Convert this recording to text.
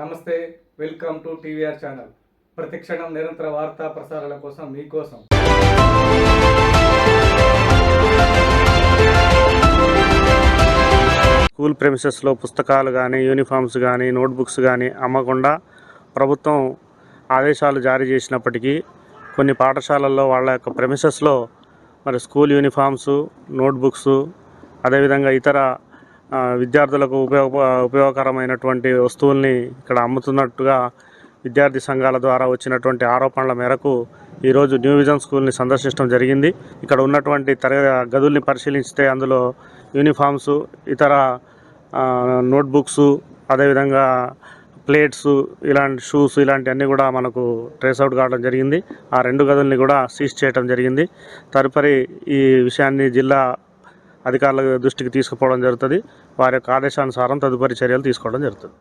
నమస్తే welcome to TVR channel. ప్రతిక్షణం నిరంతర వార్తా ప్రసారాల కోసం మీకోసం. స్కూల్ ప్రెమిసెస్లో పుస్తకాలు కానీ యూనిఫామ్స్ కానీ నోట్బుక్స్ కానీ అమ్మకుండా ప్రభుత్వం ఆదేశాలు జారీ చేసినప్పటికీ కొన్ని పాఠశాలల్లో వాళ్ళ యొక్క ప్రెమిసెస్లో మరి స్కూల్ యూనిఫామ్స్ నోట్బుక్స్ అదేవిధంగా ఇతర విద్యార్థులకు ఉపయోగ ఉపయోగకరమైనటువంటి వస్తువుల్ని ఇక్కడ అమ్ముతున్నట్టుగా విద్యార్థి సంఘాల ద్వారా వచ్చినటువంటి ఆరోపణల మేరకు ఈరోజు న్యూ విజన్ స్కూల్ని సందర్శించడం జరిగింది. ఇక్కడ ఉన్నటువంటి తరగ గదుల్ని పరిశీలిస్తే అందులో యూనిఫామ్స్ ఇతర నోట్బుక్స్ అదేవిధంగా ప్లేట్స్ ఇలాంటి షూస్ ఇలాంటివన్నీ కూడా మనకు ట్రేస్ అవుట్ కావడం జరిగింది. ఆ రెండు గదుల్ని కూడా సీజ్ చేయడం జరిగింది. తదుపరి ఈ విషయాన్ని జిల్లా అధికారుల దృష్టికి తీసుకుపోవడం జరుగుతుంది. వారి యొక్క ఆదేశానుసారం తదుపరి చర్యలు తీసుకోవడం జరుగుతుంది.